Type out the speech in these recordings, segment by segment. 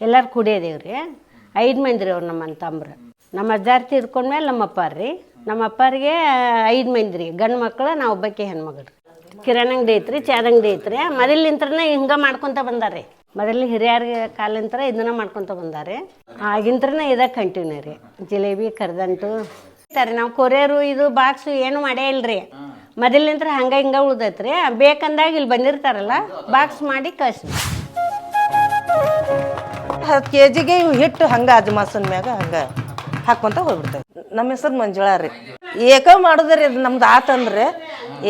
ಎಲ್ಲರೂ ಕುಡಿಯೋದೇವ್ರಿ ಐದು ಮಂದಿ ರೀ ಅವ್ರು ನಮ್ಮ ತಮ್ಮರು ನಮ್ಮ ಅಜ್ಜಾರ್ ತೀರ್ಕೊಂಡ್ಮೇಲೆ ನಮ್ಮ ಅಪ್ಪಾರ ರೀ. ನಮ್ಮ ಅಪ್ಪಾರಿಗೆ ಐದು ಮಂದಿ ರೀ ಗಂಡು ಮಕ್ಕಳು ನಾವು ಒಬ್ಬಕ್ಕೆ ಹೆಣ್ಮಗಳು. ಕಿರಾಣಿ ಅಂಗಡಿ ಐತ್ರಿ ಚಾದ ಅಂಗಡಿ ಐತ್ರಿ. ಮೊದಲಿಂತ್ರನೇ ಹಿಂಗೆ ಮಾಡ್ಕೊತ ಬಂದಾರೆ ಮೊದಲು ಹಿರಿಯರಿಗೆ ಕಾಲಿಂತ್ರ ಇದನ್ನ ಮಾಡ್ಕೊತ ಬಂದಾರೆ ಆಗಿಂತ್ರನೇ ಇದ ಕಂಟಿನ್ಯೂ ರೀ. ಜಿಲೇಬಿ, ಕರ್ದಂಟು. ಸರಿ ನಾವು ಕೊರಿಯರು, ಇದು, ಬಾಕ್ಸು ಏನು ಮಾಡೇ ಇಲ್ರಿ. ಮೊದಲಿಂತ್ರ ಹಂಗೆ ಹಿಂಗೆ ಉಳ್ದೈತ್ರಿ. ಬೇಕಂದಾಗ ಇಲ್ಲಿ ಬಂದಿರ್ತಾರಲ್ಲ, ಬಾಕ್ಸ್ ಮಾಡಿ ಕಳ್ಸಿ ಹತ್ತು ಕೆ ಜಿಗೆ ಇವು ಹಿಟ್ಟು ಹಂಗೆ ಅಜ್ಮಾಸನ್ ಮ್ಯಾಗ ಹಂಗೆ ಹಾಕ್ಕೊಂತ ಹೋಗ್ಬಿಡ್ತೇವೆ. ನಮ್ಮ ಹೆಸರು ಮಂಜುಳಾ ರೀ. ಏಕ ಮಾಡೋದ್ರಿ ಅದು ನಮ್ದು ಆತಂದ್ರೆ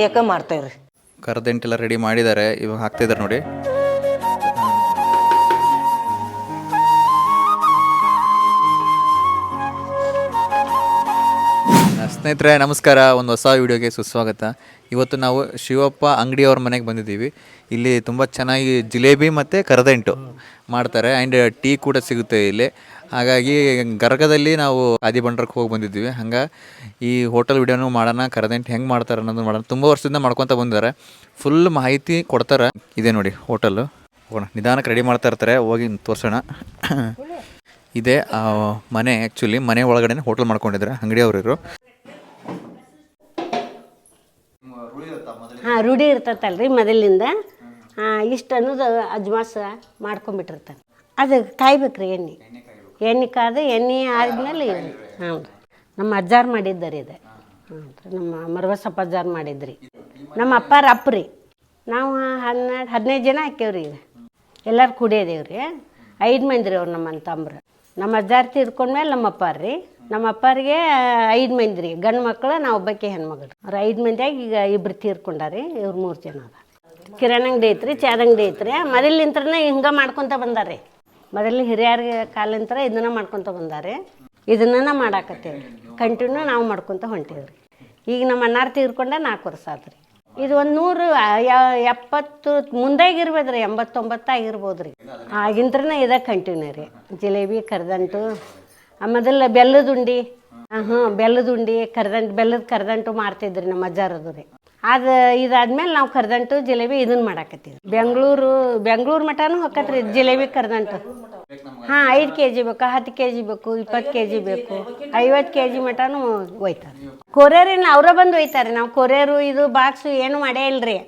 ಏಕ ಮಾಡ್ತೇವೆ ರೀ ಕರ್ದಂಟೆಲ್ಲ ರೆಡಿ ಮಾಡಿದ್ದಾರೆ ಇವಾಗ ಹಾಕ್ತಿದ್ದಾರೆ ನೋಡಿ. ಸ್ನೇಹಿತರೆ, ನಮಸ್ಕಾರ. ಒಂದು ಹೊಸ ವಿಡಿಯೋಗೆ ಸುಸ್ವಾಗತ. ಇವತ್ತು ನಾವು ಶಿವಪ್ಪ ಅಂಗಡಿಯವ್ರ ಮನೆಗೆ ಬಂದಿದ್ದೀವಿ. ಇಲ್ಲಿ ತುಂಬ ಚೆನ್ನಾಗಿ ಜಿಲೇಬಿ ಮತ್ತು ಕರದಂಟು. ಮಾಡ್ತಾರೆ ಆ್ಯಂಡ್ ಟೀ ಕೂಡ ಸಿಗುತ್ತೆ ಇಲ್ಲಿ. ಹಾಗಾಗಿ ಗರ್ಗದಲ್ಲಿ ನಾವು ಆದಿ ಬಂಡ್ರಕ್ಕೆ ಹೋಗಿ ಬಂದಿದ್ದೀವಿ. ಹಂಗೆ ಈ ಹೋಟೆಲ್ ವಿಡಿಯೋನು ಮಾಡೋಣ, ಕರದಂಟು ಹೆಂಗೆ ಮಾಡ್ತಾರೆ ಅನ್ನೋದು ಮಾಡೋಣ. ತುಂಬ ವರ್ಷದಿಂದ ಮಾಡ್ಕೊತ ಬಂದಿದ್ದಾರೆ. ಫುಲ್ ಮಾಹಿತಿ ಕೊಡ್ತಾರೆ. ಇದೆ ನೋಡಿ ಹೋಟೆಲ್ಲು ಹೋಗೋಣ. ನಿಧಾನಕ್ಕೆ ರೆಡಿ ಮಾಡ್ತಾ ಇರ್ತಾರೆ. ಹೋಗಿ ತೋರಿಸೋಣ. ಇದೆ ಮನೆ ಆ್ಯಕ್ಚುಲಿ ಮನೆ ಒಳಗಡೆ ಹೋಟೆಲ್ ಮಾಡ್ಕೊಂಡಿದ್ದಾರೆ ಅಂಗಡಿಯವರು ಇವರು ಹಾಂ, ರೂಢಿ ಇರ್ತೈತಲ್ರಿ ಮೊದಲಿಂದ. ಇಷ್ಟು ಅನ್ನೋದು ಅಜ್ಮಾಸ ಮಾಡ್ಕೊಂಬಿಟ್ಟಿರ್ತಾರೆ ಅದು ಕಾಯ್ಬೇಕ್ರಿ ಎಣ್ಣೆ. ಎಣ್ಣೆ ಕಾದು ಎಣ್ಣೆ ಆದ್ಮೇಲೆ ಹ್ಞೂ ರೀ ನಮ್ಮ ಅಜ್ಜಾರು ಮಾಡಿದ್ದಾರೆ ಇದು. ರೀ ನಮ್ಮ ಮರವಸಪ್ಪ ಅಜ್ಜಾರು ಮಾಡಿದ್ರಿ. ನಮ್ಮ ಅಪ್ಪಾರ ಅಪ್ಪ ರೀ. ನಾವು ಹನ್ನೆರಡು, ಹದಿನೈದು ಜನ ಹಾಕ್ಯವ್ರಿ ಈಗ. ಎಲ್ಲರೂ ಕುಡಿಯೋದೇವ್ರಿ ಐದು ಮಂದಿ ರೀ ಅವ್ರು ನಮ್ಮ ತಮ್ಮರು ನಮ್ಮ ಅಜ್ಜಾರ್ ತೀರ್ಕೊಂಡ್ಮೇಲೆ ನಮ್ಮ ಅಪ್ಪಾರ ರೀ. ನಮ್ಮ ಅಪ್ಪಾರಿಗೆ ಐದು ಮಂದಿ ರೀ. ಗಂಡು ಮಕ್ಕಳು ನಾವು ಒಬ್ಬಕ್ಕೆ ಹೆಣ್ಮಗಳು. ಅವ್ರು ಐದು ಮಂದಿಯಾಗಿ ಈಗ ಇಬ್ರು ತೀರ್ಕೊಂಡಾರಿ. ಇವ್ರು ಮೂರು ಜನ ಅದ ಕಿರಾಣಿ ಅಂಗಡಿ ಐತ್ರಿ, ಚಾದ ಅಂಗಡಿ ಐತ್ರಿ. ಮೊದಲಿಂತ್ರನೇ ಹಿಂಗೆ ಮಾಡ್ಕೊತ ಬಂದಾರೆ ಮೊದಲು ಹಿರಿಯರಿಗೆ ಕಾಲಿಂತ್ರ ಇದನ್ನ ಮಾಡ್ಕೊತ ಬಂದಾರೆ ಇದನ್ನ ಮಾಡಾಕತ್ತೇವೆ ಕಂಟಿನ್ಯೂ ನಾವು ಮಾಡ್ಕೊತ ಹೊಂಟೇವ್ರಿ. ಈಗ ನಮ್ಮ ಅಣ್ಣಾರು ತೀರ್ಕೊಂಡ ನಾಲ್ಕು ವರ್ಷ ಆತ್ರಿ. ಇದು ಒಂದು ನೂರು ಎಪ್ಪತ್ತು ಮುಂದಾಗಿರ್ಬೋದು ರೀ ಎಂಬತ್ತೊಂಬತ್ತು ಆಗಿರ್ಬೋದು ರೀ ಆಗಿಂತ್ರನೇ ಇದ ಕಂಟಿನ್ಯೂ ರೀ. ಜಿಲೇಬಿ, ಕರ್ದಂಟು ಮೊದಲ ಬೆಲ್ಲದ ಉಂಡಿ ಹಾಂ ಬೆಲ್ಲದ ಉಂಡಿ ಕರ್ದಂಟು, ಬೆಲ್ಲದ ಕರ್ದಂಟು ಮಾಡ್ತಿದ್ರಿ ನಮ್ಮ ಅಜ್ಜಾರದು ರೀ. ಅದು ಇದಾದ್ಮೇಲೆ ನಾವು ಕರ್ದಂಟು ಜಿಲೇಬಿ ಇದನ್ನ ಮಾಡಾಕತ್ತೀವಿ. ಬೆಂಗಳೂರು ಬೆಂಗಳೂರು ಮಟನೂ ಹೊಕ್ಕತ್ರಿ ಜಿಲೇಬಿ ಕರ್ದಂಟು. ಹಾಂ, ಐದು ಕೆ ಜಿ ಬೇಕು, ಹತ್ತು ಕೆ ಜಿ ಬೇಕು, ಇಪ್ಪತ್ತು ಕೆ ಜಿ ಬೇಕು, ಐವತ್ತು ಕೆ ಜಿ ಮಟನೂ ಒಯ್ತಾರೆ. ಕೊರಿಯರಿನ ಅವರೇ ಬಂದು ಒಯ್ತಾರೆ ನಾವು ಕೊರಿಯರು ಇದು ಬಾಕ್ಸು ಏನು ಮಾಡೇ ಇಲ್ರಿ.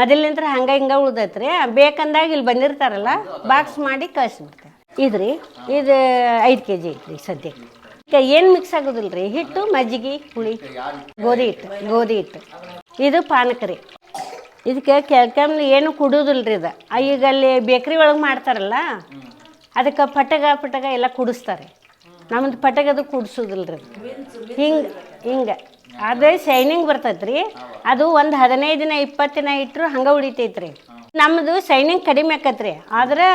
ಮೊದಲಿಂತ್ರ ಹಂಗೆ ಹಿಂಗೆ ಉಳ್ದೈತ್ರಿ, ಬೇಕಂದಾಗ ಇಲ್ಲಿ ಬಂದಿರ್ತಾರಲ್ಲ, ಬಾಕ್ಸ್ ಮಾಡಿ ಕಳಿಸ್ಬಿಡ್ತಾರೆ ಇದ್ರಿ, ಇದು ಐದು ಕೆ ಜಿ ಐತ್ರಿ ಸದ್ಯಕ್ಕೆ ಈಗ ಏನು ಮಿಕ್ಸ್ ಆಗೋದಿಲ್ಲ ರೀ ಹಿಟ್ಟು, ಮಜ್ಜಿಗೆ, ಹುಳಿ, ಗೋಧಿ ಹಿಟ್ಟು ಗೋಧಿ ಹಿಟ್ಟು. ಇದು ಪಾನಕ ರೀ ಇದಕ್ಕೆ ಕೆಲ್ಕಮ್ಲಿ ಏನು ಕುಡಿಯೋದಿಲ್ಲ ರೀ ಇದು ಈಗ ಅಲ್ಲಿ ಬೇಕ್ರಿ ಒಳಗೆ ಮಾಡ್ತಾರಲ್ಲ, ಅದಕ್ಕೆ ಪಟಗ ಪಟಗ ಎಲ್ಲ ಕುಡಿಸ್ತಾರೆ. ನಮ್ದು ಪಟಗದು ಕುಡಿಸೋದಿಲ್ಲ ರೀ ಹಿಂಗೆ ಹಿಂಗೆ. ಅದೇ ಶೈನಿಂಗ್ ಬರ್ತೈತೆ ರೀ ಅದು ಒಂದು ಹದಿನೈದು ದಿನ, ಇಪ್ಪತ್ತು ದಿನ ಇಟ್ಟರು ಹಂಗೆ ಉಳಿತೈತೆ ರೀ ನಮ್ಮದು ಶೈನಿಂಗ್ ಕಡಿಮೆ ಆಕತ್ರಿ. ಆದ್ರೆ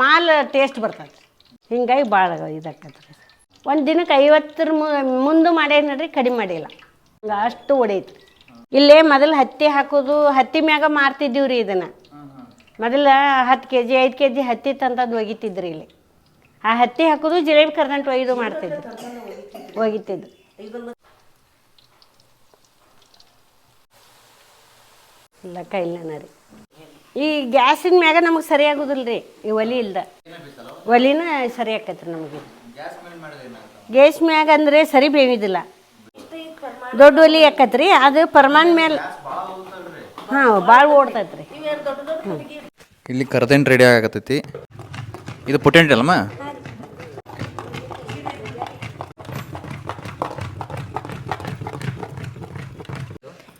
ಮಾಲ್ ಟೇಸ್ಟ್ ಬರ್ತೈತೆ ಹಿಂಗಾಗಿ ಭಾಳ ಇದಾಕತ್ರಿ. ಒಂದು ದಿನಕ್ಕೆ ಐವತ್ತರ ಮುಂದೆ ಮಾಡ್ಯಾರ ನೋಡ್ರಿ ಕಡಿಮೆ ಮಾಡಿಲ್ಲ. ಹಿಂಗೆ ಅಷ್ಟು ಹೊಡೈತ್ರಿ ಇಲ್ಲೇ ಮೊದಲು ಹತ್ತಿ ಹಾಕೋದು ಹತ್ತಿ ಮ್ಯಾಗ ಮಾರ್ತಿದ್ದೀವಿ ರೀ ಇದನ್ನು. ಮೊದಲ ಹತ್ತು ಕೆ ಜಿ ಐದು ಕೆ ಜಿ ಹತ್ತಿ ತಂದದ್ದು ಒಗಿತಿದ್ರಿ ಇಲ್ಲಿ. ಆ ಹತ್ತಿ ಹಾಕೋದು ಜಿಲೇಬಿ ಕರ್ದಂಟು ಒಯ್ದು ಮಾಡ್ತಿದ್ರು. ಒಗಿತಿದ್ರು. ಇಲ್ಲ ಕೈಲನ ರೀ ಈ ಗ್ಯಾಸಿನ ಮ್ಯಾಗ ನಮಗೆ ಸರಿ ಆಗೋದಿಲ್ಲ ರೀ ಈ ಒಲಿ ಇಲ್ದ. ಒಲಿನ ಸರಿ ಆಕೈತ್ರಿ ನಮಗೆ. ಗ್ಯಾಸ್ ಮ್ಯಾಗ ಅಂದರೆ ಸರಿ ಬೇವಿದಿಲ್ಲ ದೊಡ್ಡ ಒಲಿ ರೀ ಅದು ಪರ್ಮಾನ್ ಮೇಲೆ ಹಾಂ ಭಾಳ ಓಡ್ತೈತ್ರಿ. ಇಲ್ಲಿ ಕರ್ದೇನ್ ರೆಡಿ ಆಗತೈತಿ ಇದು ಪುಟೆಂಟ್ ಅಲ್ಲಮ್ಮ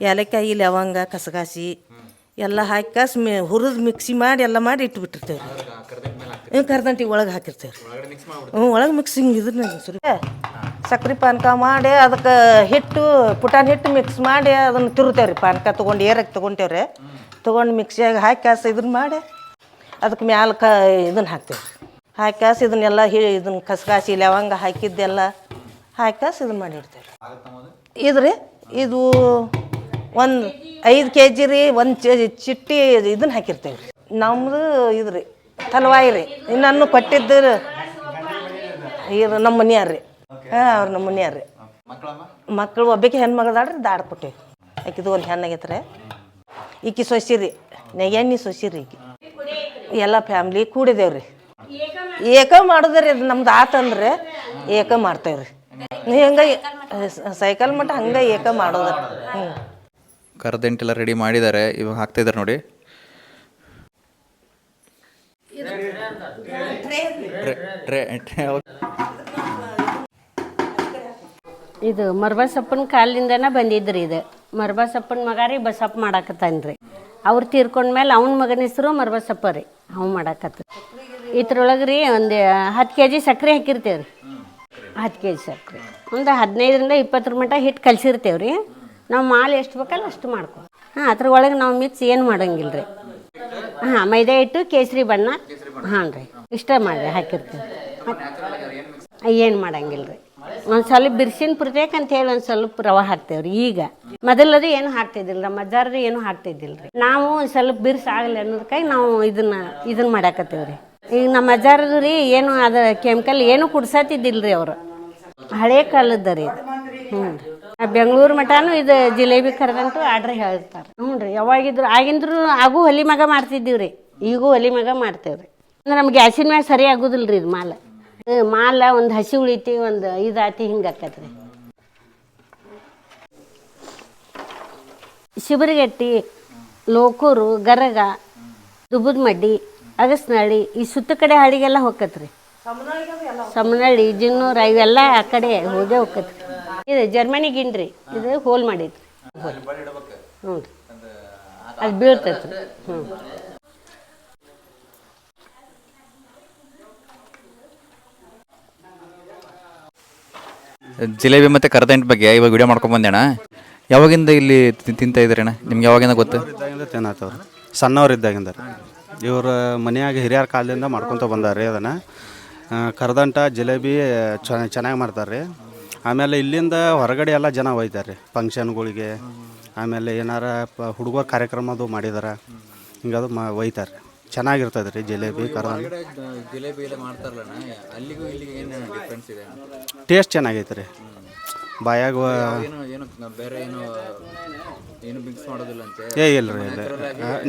ಏಲಕ್ಕಾಯಿ ಲವಂಗ ಕಸಗಾಸಿ ಎಲ್ಲ ಹಾಕಿ ಕಸ್ ಮಿ ಹುರಿದು ಮಿಕ್ಸಿ ಮಾಡಿ ಎಲ್ಲ ಮಾಡಿ ಇಟ್ಬಿಟ್ಟಿರ್ತೇವೆ ರೀ ಕರ್ದಂಟಿ ಒಳಗೆ ಹಾಕಿರ್ತೇವೆ ರೀ ಹ್ಞೂ ಒಳಗೆ ಮಿಕ್ಸಿಂಗ್ ಇದ್ರ ಸರಿ. ಸಕ್ರೆ ಪಾನಕ ಮಾಡಿ ಅದಕ್ಕೆ ಹಿಟ್ಟು, ಪುಟಾಣಿ ಹಿಟ್ಟು ಮಿಕ್ಸ್ ಮಾಡಿ ಅದನ್ನು ತಿರುತೇವೆ ರೀ ಪಾನಕ ತೊಗೊಂಡು ಏರಕ್ಕೆ ತೊಗೊಂತೇವೆ ರೀ ತೊಗೊಂಡು ಮಿಕ್ಸಿಯಾಗಿ ಹಾಕಿ ಕಾಸು ಇದನ್ನ ಮಾಡಿ ಅದಕ್ಕೆ ಮ್ಯಾಲ ಕ ಇದನ್ನು ಹಾಕ್ತೇವೆ ಹಾಕಿ ಕಾಸು ಇದನ್ನೆಲ್ಲ ಹಿ ಇದನ್ನ ಕಸಗಾಸಿ ಲವಂಗ ಹಾಕಿದ್ದೆಲ್ಲ ಹಾಕಿ ಕಾಸು ಇದನ್ನ ಮಾಡಿಡ್ತೇವೆ ಇದು ರೀ ಇದು ಒಂದು ಐದು ಕೆ ಜಿ ರೀ, ಒಂದು ಚಿಟ್ಟಿ ಇದನ್ನ ಹಾಕಿರ್ತೇವೆ ರೀ ನಮ್ಮದು ಇದು ರೀ ತಲವಾಯಿ ರೀ. ಇನ್ನನ್ನು ಕೊಟ್ಟಿದ್ದು ಇದು ನಮ್ಮ ಮನೆಯವ್ರಿ ಅವ್ರು ನಮ್ಮ ಮುನಿಯಾರ್ರಿ ರೀ ಮಕ್ಕಳು ಒಬ್ಬಕ್ಕೆ ಹೆಣ್ಮಗಳದಾಳ್ರಿ ದಾಡ್ ಕೊಟ್ಟೇವಿ ಆಕಿದು ಒಂದು ಹೆಣ್ಣಾಗೈತ್ರಿ ಈಕಿ ಸೊಸಿರಿ ನೆಗೆಣ್ಣಿ ಸೊಸಿ ರೀ ಈಕಿ ಎಲ್ಲ ಫ್ಯಾಮ್ಲಿ ಕೂಡಿದೇವ್ರಿ ಏಕ ಮಾಡೋದ್ರಿ ಅದು ನಮ್ದು ಆತಂದ್ರೆ ಏಕ ಮಾಡ್ತೇವ್ರಿ ನೀ ಹಂಗ ಸೈಕಲ್ ಮಟ್ಟ ಹಂಗ ಏಕ ಮಾಡೋದ ಹ್ಞೂ ಕರದಂಟೆಲ್ಲ ರೆಡಿ ಮಾಡಿದ್ದಾರೆ ಇವಾಗ ಹಾಕ್ತಾ ನೋಡಿ ನೋಡಿ ಟ್ರೇ ಟ್ರೇ ಇದು ಮರ್ಬಸಪ್ಪನ ಕಾಲಿಂದನ ಬಂದಿದ್ರಿ ಇದು. ಮರ್ಬಸಪ್ಪನ ಮಗ ರೀ, ಬಸಪ್ಪ ಮಾಡಾಕತ್ತಾನ್ರಿ. ಅವ್ರು ತೀರ್ಕೊಂಡ್ಮೇಲೆ ಅವ್ನ ಮಗನ ಹೆಸರು ಮರ್ಬಸಪ್ಪ ರೀ ಅವ್ ಮಾಡಾಕತ್ತ ಇದ್ರೊಳಗೆ ರೀ ಒಂದು ಹತ್ತು ಕೆ ಜಿ ಸಕ್ಕರೆ ಹಾಕಿರ್ತೇವೆ ರೀ ಹತ್ತು ಕೆ ಜಿ ಸಕ್ಕರೆ ಒಂದು ಹದಿನೈದರಿಂದ ಇಪ್ಪತ್ತರ ಮಟ್ಟ ಹಿಟ್ಟು ಕಲ್ಸಿರ್ತೇವೆ ರೀ ನಾವು ಮಾಲ್ ಎಷ್ಟು ಬೇಕಲ್ಲ ಅಷ್ಟು ಮಾಡ್ಕೊ ಹಾಂ, ಅದ್ರೊಳಗೆ ನಾವು ಮಿಕ್ಸ್ ಏನು ಮಾಡೋಂಗಿಲ್ಲ ರೀ ಹಾಂ, ಮೈದಾ ಹಿಟ್ಟು, ಕೇಸರಿ ಬಣ್ಣ. ಹಾಂ ರೀ ಇಷ್ಟ ಮಾಡಿ ಹಾಕಿರ್ತೀವಿ ಏನು ಮಾಡಂಗಿಲ್ಲ ರೀ ಒಂದು ಸ್ವಲ್ಪ ಬಿರ್ಸಿನ ಪುರ್ತೇಕ್ ಅಂತ ಹೇಳಿ ಒಂದು ಸ್ವಲ್ಪ ರವೆ ಹಾಕ್ತೇವ್ರಿ ಈಗ. ಮೊದಲದು ಏನು ಹಾಕ್ತಿದ್ದಿಲ್ಲ ನಮ್ಮ ಅಜ್ಜಾರ್ರಿ ಏನು ಹಾಕ್ತಿದ್ದಿಲ್ಲ ರೀ ನಾವು ಒಂದು ಸ್ವಲ್ಪ ಬಿರ್ಸ್ ಆಗಲಿ ಅನ್ನೋದಕ್ಕಾಗಿ ನಾವು ಇದನ್ನ ಇದನ್ನ ಮಾಡಾಕತ್ತೇವ್ರಿ. ಈಗ ನಮ್ಮ ಅಜ್ಜಾರದು ರೀ ಏನು ಅದ ಕೆಮಿಕಲ್ ಏನು ಕುಡ್ಸತ್ತಿದ್ದಿಲ್ಲ ರೀ ಅವರು. ಹಳೆ ಕಾಲದ ರೀ ಹ್ಞೂ ಬೆಂಗಳೂರು ಮಠಾನು ಇದು ಜಿಲೇಬಿ ಕರೆದಂಟು ಆರ್ಡ್ರ್ ಹೇಳ್ತಾರೆ. ಹ್ಞೂ ರೀ. ಯಾವಾಗಿದ್ರು ಆಗಿಂದ್ರು ಆಗು ಹೊಲಿ ಮಗ ಮಾಡ್ತಿದ್ದೀವಿ ರೀ ಈಗೂ ಹೊಲಿ ಮಗ ಮಾಡ್ತೇವೆ ರೀ ಅಂದ್ರೆ ನಮ್ಗೆ ಗ್ಯಾಸಿನ ಮ್ಯಾಗ ಸರಿ ಆಗೋದಿಲ್ಲ ರೀ ಇದು ಮಾಲ. ಮಾಲ ಒಂದು ಹಸಿ ಉಳಿತಿ ಒಂದು ಇದಾತಿ ಹಿಂಗೆ ಆಕತ್ರಿ ಶಿಬರಿಗಟ್ಟಿ ಲೋಕೂರು, ಗರಗ ಮಡ್ಡಿ ಅಗಸ್ನಹಳ್ಳಿ ಈ ಸುತ್ತ ಕಡೆ ಹಳ್ಳಿಗೆಲ್ಲ ಹೋಗತ್ರಿ. ಸಮನಹಳ್ಳಿ, ಜಿನ್ನೂರ, ಇವೆಲ್ಲ ಆ ಕಡೆ ಹೋಗೇ ಹೋಗತ್ರಿ. ಇದು ಜರ್ಮನಿ ಗಿಂಡ್ರಿ, ಇದು ಹೋಲ್ ಮಾಡೈತ್ರಿ ಹ್ಞೂ ರೀ ಅದು ಬೀಳ್ತೈತ್ರಿ. ಹ್ಞೂ ಜಿಲೇಬಿ ಮತ್ತು ಕರದಂಟು ಬಗ್ಗೆ ಇವಾಗ ವಿಡಿಯೋ ಮಾಡ್ಕೊಂಡ್ ಬಂದೇಣ ಯಾವಾಗಿಂದ ಇಲ್ಲಿ ತಿಂತ ಇದ್ದೀರಣ್ಣ ನಿಮ್ಗೆ ಯಾವಾಗಿಂದ ಗೊತ್ತು? ಇದ್ದಾಗಿಂದ ತಿನ್ನತ್ತವ್ರು ಸಣ್ಣವ್ರು ಇದ್ದಾಗಿಂದ ಇವ್ರ ಮನೆಯಾಗ ಹಿರಿಯರ ಕಾಲದಿಂದ ಮಾಡ್ಕೊತ ಬಂದಾರೆ ಅದನ್ನು. ಕರದಂಟ ಜಿಲೇಬಿ ಚೆನ್ನಾಗಿ ಮಾಡ್ತಾರೆ ರೀ ಆಮೇಲೆ ಇಲ್ಲಿಂದ ಹೊರಗಡೆ ಎಲ್ಲ ಜನ ಒಯ್ತಾರೆ ಫಂಕ್ಷನ್ಗಳಿಗೆ. ಆಮೇಲೆ ಏನಾರ ಪ ಹುಡುಗರ ಕಾರ್ಯಕ್ರಮದು ಮಾಡಿದಾರೆ. ಹಿಂಗದು ಮಾ ಒಯ್ತಾರೆ ಚೆನ್ನಾಗಿರ್ತದೆ ರೀ ಜಿಲೇಬಿ ಎಲ್ಲ ಮಾಡ್ತಾರಲ್ಲ ಅಲ್ಲಿಗೂ ಇಲ್ಲಿಗೆ ಏನು ಡಿಫ್ರೆನ್ಸ್ ಇದೆ? ಟೇಸ್ಟ್ ಚೆನ್ನಾಗೈತೆ ರೀ ಬಾಯಾಗ ಏನು ಏನು ಬೇರೆ ಏನು ಏನು ಮಿಕ್ಸ್ ಮಾಡೋದಿಲ್ಲ ಅಂತೆ ಏ ಇಲ್ಲ ರೀ ಇಲ್ಲ.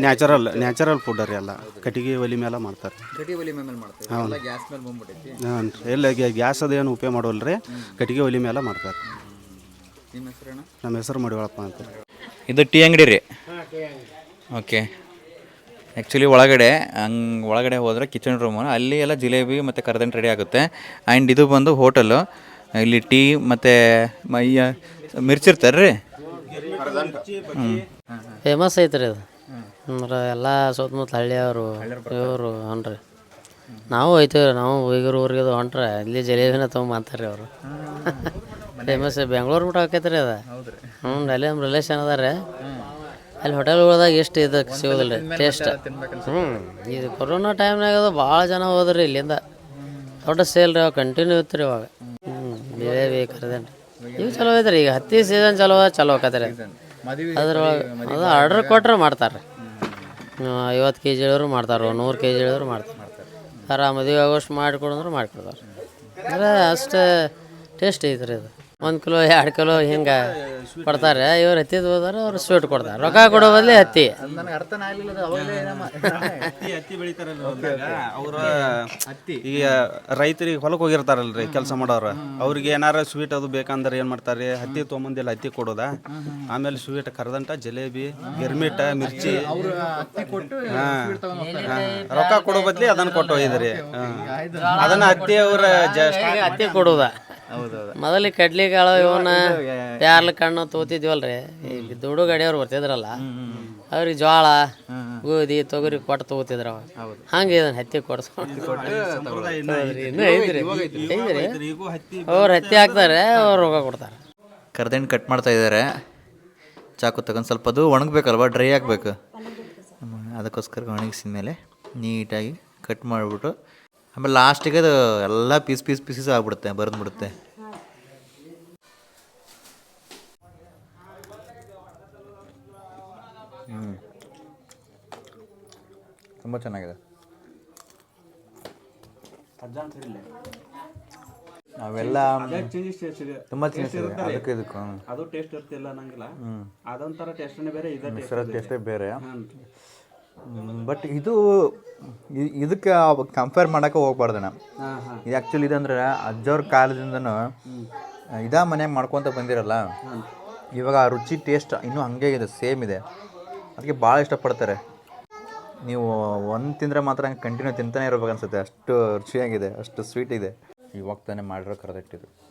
ನ್ಯಾಚುರಲ್ ನ್ಯಾಚುರಲ್ ಫುಡ್ ರೀ ಎಲ್ಲ. ಕಟ್ಟಿಗೆ ಒಲಿ ಮೇಲೆ ಮಾಡ್ತಾರೆ. ಹ್ಞೂ ಒಲಿ ಮೇಲೆ ಮಾಡ್ತಾರೆ. ಎಲ್ಲ ಗ್ಯಾಸ್ ಮೇಲೆ ಬಂದ್ಬಿಟ್ಟೈತಿ ಹಾಂ ಎಲ್ಲ ಗ್ಯಾಸ್ ಅದೇನು ಉಪಯೋಗ ಮಾಡೋಲ್ಲ ರೀ ಕಟ್ಟಿಗೆ ಒಲಿ ಮೇಲೆ ಮಾಡ್ತಾರೆ. ನಿಮ್ಮ ಹೆಸರಣ್ಣ ನಮ್ಮ ಹೆಸರು ಮಡಿವಳಪ್ಪ ಅಂತ ಇದು ಟೀ ಅಂಗಡಿ ರೀ? ಓಕೆ. ಆ್ಯಕ್ಚುಲಿ ಒಳಗಡೆ ಹಂಗೆ ಒಳಗಡೆ ಹೋದರೆ ಕಿಚನ್ ರೂಮು ಅಲ್ಲಿ ಎಲ್ಲ ಜಿಲೇಬಿ ಮತ್ತು ಕರ್ದಂಟು ರೆಡಿ ಆಗುತ್ತೆ. ಆ್ಯಂಡ್ ಇದು ಬಂದು ಹೋಟೆಲು ಇಲ್ಲಿ ಟೀ ಮತ್ತು ಮೈಯ ಮಿರ್ಚಿರ್ತಾರೆ ರೀ ಹ್ಞೂ ಫೇಮಸ್ ರೀ ಅದು. ಅಂದ್ರೆ ಎಲ್ಲ ಸುತ್ತಮುತ್ತ ಹಳ್ಳಿಯವರು ಇವರು ಹ್ಞೂ ನಾವು ಹೋಯ್ತೀವಿ ರೀ ನಾವು ಹುಡುಗರು ಊರಿಗೆ ಅದು ಹೊಂಟ್ರೆ ಇಲ್ಲಿ ಜಲೇಬಿನ ತೊಗೊಂಬಂತಾರೆ ಅವರು. ಫೇಮಸ್ ಬೆಂಗ್ಳೂರು ಮಟ್ಟ ಆಕೈತೆ ರೀ ಅದು ಹ್ಞೂ ಅಲ್ಲಿ ನಮ್ಮ ರಿಲೇಷನ್ ಅದಾರೆ ಅಲ್ಲಿ ಒಳಗ ಎಷ್ಟು ಇದು ಸಿಗೋದಿಲ್ಲ ರೀ ಟೇಸ್ಟ್ ಹ್ಞೂ ಇದು ಕೊರೋನಾ ಟೈಮ್ನಾಗ ಅದು ಭಾಳ ಜನ ಹೋದ್ರಿ ಇಲ್ಲಿಂದ. ದೊಡ್ಡ ಸೇಲ್ ರೀ ಅವಾಗ ಕಂಟಿನ್ಯೂ ಇತ್ತು ರೀ ಅವಾಗ ಹ್ಞೂ ಜಿಲೇಬಿ ರೀ ಇವು ಚಲೋ ಐತ್ರಿ ಈಗ ಹತ್ತಿ ಸೀಸನ್ ಚಲೋ ಚಲೋ ಆಕತ್ರಿ. ಅದ್ರೊಳಗೆ ಅದು ಆರ್ಡ್ರ್ ಕೊಟ್ರೆ ಮಾಡ್ತಾರೆ ಐವತ್ತು ಕೆ ಜಿ ಹೇಳಿದ್ರು ಮಾಡ್ತಾರೆ ನೂರು ಕೆ ಜಿ ಹೇಳಿದ್ರು ಮಾಡ್ತಾರೆ ಸರ ಮದುವೆ ಆಗೋಷ್ಟು ಮಾಡಿಕೊಡಂದ್ರೆ ಮಾಡಿಕೊಡ್ತಾರೆ ಅಂದರೆ ಅಷ್ಟು ಟೇಸ್ಟ್ ಐತ್ರಿ ಇದು ಒಂದು ಕಿಲೋ ಎರಡು ಕಿಲೋ ಹಿಂಗೆ ಕೊಡ್ತಾರೆ. ಇವ್ರು ಹತ್ತಿದ ಹೋದಾರ ಅವ್ರು ಸ್ವೀಟ್ ಕೊಡ್ತಾರೆ. ರೊಕ್ಕ ಕೊಡೋ ಬದಲಿ ಹತ್ತಿ. ನನಗೆ ಅರ್ಥನೇ ಆಗಲಿಲ್ಲ ಹತ್ತಿ ಬೆಳಿತಾರಲ್ಲ ಅವ್ರ ಈಗ ರೈತರಿಗೆ ಹೊಲಕ್ಕೆ ಹೋಗಿರ್ತಾರಲ್ರಿ ಕೆಲಸ ಮಾಡೋರು. ಅವ್ರಿಗೆ ಏನಾರ ಸ್ವೀಟ್ ಅದು ಬೇಕಂದ್ರೆ ಏನು ಮಾಡ್ತಾರೆ ಹತ್ತಿ ತೊಗೊಂಬಂದಿಲ್ಲ ಹತ್ತಿ ಕೊಡೋದ? ಆಮೇಲೆ ಸ್ವೀಟ್ ಕರದಂಟ ಜಿಲೇಬಿ ಗಿರ್ಮಿಟ ಮಿರ್ಚಿ. ಹಾ, ಹಾ. ರೊಕ್ಕ ಕೊಡೋ ಬದ್ಲಿ ಅದನ್ನ ಕೊಟ್ಟು ಹೋಗಿದ್ರಿ ಹಾ. ಅದನ್ನ ಹತ್ತಿ ಅವ್ರ ಜಸ್ಟ್ ಹತ್ತಿ ಕೊಡುದ. ಮೊದಲಿಗೆ ಕಡ್ಲಿ ಕಾಳು ಇವನ್ನ ಪ್ಯಾರ್ಲ ಕಣ್ಣು ತೋತಿದ್ವಲ್ರಿ. ಈಗ ದುಡು ಗಡಿಯವ್ರು ಬರ್ತಿದ್ರಲ್ಲ. ಅವ್ರಿಗೆ ಜೋಳ ಗೋಧಿ ತೊಗರಿ ಕೊಟ್ಟು ತಗೋತಿದ್ರ ಅವ ಹಂಗೆ ಇದನ್ನ ಹತ್ತಿ ಕೊಡ್ಸ್ಕೊಂಡು. ಅವ್ರು ಹತ್ತಿ ಹಾಕ್ತಾರೆ ಅವ್ರು ರೋಗ ಕೊಡ್ತಾರೆ. ಕರ್ದಿನ ಕಟ್ ಮಾಡ್ತಾ ಇದ್ದಾರೆ ಚಾಕು ತಗೊಂಡು ಸ್ವಲ್ಪ ಅದು ಒಣಗಬೇಕಲ್ವ ಡ್ರೈ ಆಗಬೇಕು. ಅದಕ್ಕೋಸ್ಕರ ಒಣಗಿಸಿದ ಮೇಲೆ ನೀಟಾಗಿ ಕಟ್ ಮಾಡಿಬಿಟ್ಟು ಆಮೇಲೆ ಲಾಸ್ಟಿಗೆ ಅದು ಎಲ್ಲ ಪೀಸ್ ಪೀಸ್ ಪೀಸಸ್ ಆಗ್ಬಿಡುತ್ತೆ ಬರೆದ್ಬಿಡುತ್ತೆ. ಹ್ಞೂ ತುಂಬ ಚೆನ್ನಾಗಿದೆ. ಅವೆಲ್ಲ ತುಂಬ ಚೆನ್ನಾಗಿದೆ ಅದಕ್ಕೆ ಇದಕ್ಕೂ ಅದು ಟೇಸ್ಟ್ ಇರ್ತಿಲ್ಲ ಅನ್ನಂಗಿಲ್ಲ. ಅದೊಂಥರ ಟೇಸ್ಟ್ನೇ ಬೇರೆ ಇದೇ ಟೇಸ್ಟ್ ಟೇಸ್ಟೇ ಬೇರೆ. ಬಟ್ ಇದು ಇ- ಇದಕ್ಕೆ ಕಂಪೇರ್ ಮಾಡೋಕೆ ಹೋಗ್ಬಾರ್ದಣ್ಣ ಇದು ಆ್ಯಕ್ಚುಲಿ ಇದಂದ್ರೆ ಅಜ್ಜವ್ರ ಕಾಲದಿಂದನೂ ಇದಾ ಮನೆ ಮಾಡ್ಕೊತ ಬಂದಿರಲ್ಲ. ಇವಾಗ ಆ ರುಚಿ ಟೇಸ್ಟ್ ಇನ್ನೂ ಹಂಗೆ ಇದೆ ಸೇಮ್ ಇದೆ. ಅದಕ್ಕೆ ಭಾಳ ಇಷ್ಟಪಡ್ತಾರೆ. ನೀವು ಒಂದು ತಿಂದರೆ ಮಾತ್ರ ಹಂಗೆ ಕಂಟಿನ್ಯೂ ತಿಂತಾನೆ ಇರ್ಬೇಕು ಅನ್ಸುತ್ತೆ. ಅಷ್ಟು ರುಚಿಯಾಗಿದೆ ಅಷ್ಟು ಸ್ವೀಟ್ ಇದೆ. ಇವಾಗ ತಾನೇ ಮಾಡಿರೋ ಕರೆದಿಟ್ಟಿದ್ದು.